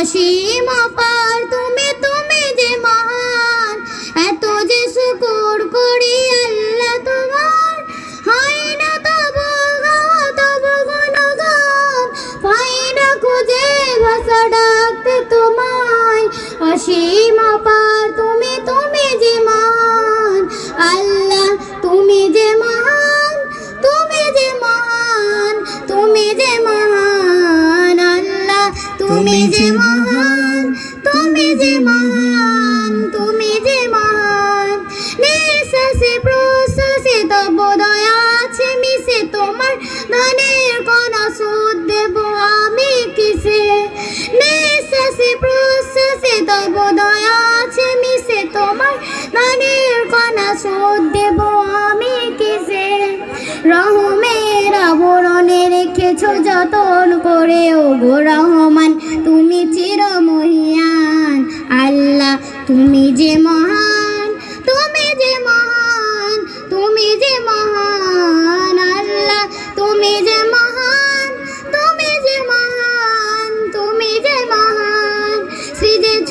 অসীম অপার তুমি তুমি যে মহান। এত যে শুকুর করি আল্লাহ তোমার। হয় না তবু তবু গুণগান। পাই না খুঁজে ভাষা অসীম অপার তুমি তুমি যে মহান। আল্লাহ তুমি যে মহান তুমি যে মহান তুমি যে মহান। আল্লাহ তুমি যে মহান তুমি যে মহান তুমি যে মহান। নিঃশ্বাসে প্রশ্বাসে তব দয়া আছে মিশে তোমার ধনের দয়া আছে মিশে তোমার শোধ দেব আমি কিসে রহমের আবরণে রেখেছ যতন করে ও গো রহমান, তুমি চির মহিয়ান আল্লাহ, তুমি যে মহান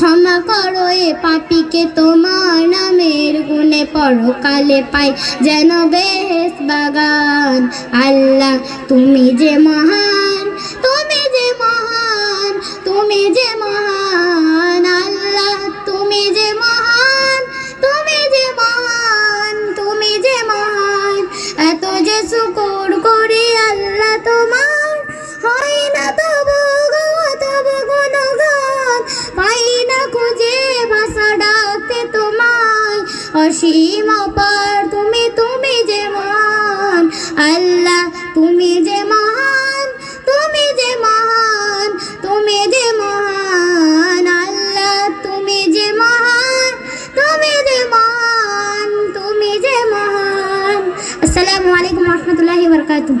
ক্ষমা করো এ পাপিকে তোমার নামের গুণে পরকালে পাই যেন বেশ বাগান। আল্লাহ, তুমি যে মহান, তুমি যে মহান, তুমি যে মহান। আল্লাহ, তুমি যে মহান, তুমি যে মহান, তুমি যে মহান। এত যে শুকুর করি অসীম অপার তুমি তুমি যে মহান আল্লাহ তুমি যে মহান তুমি যে মহান তুমি যে মহান আল্লাহ তুমি যে মহান তুমি যে মহান তুমি যে মহান আসসালামু আলাইকুম রহমতুল্লাহি বরকাতুহ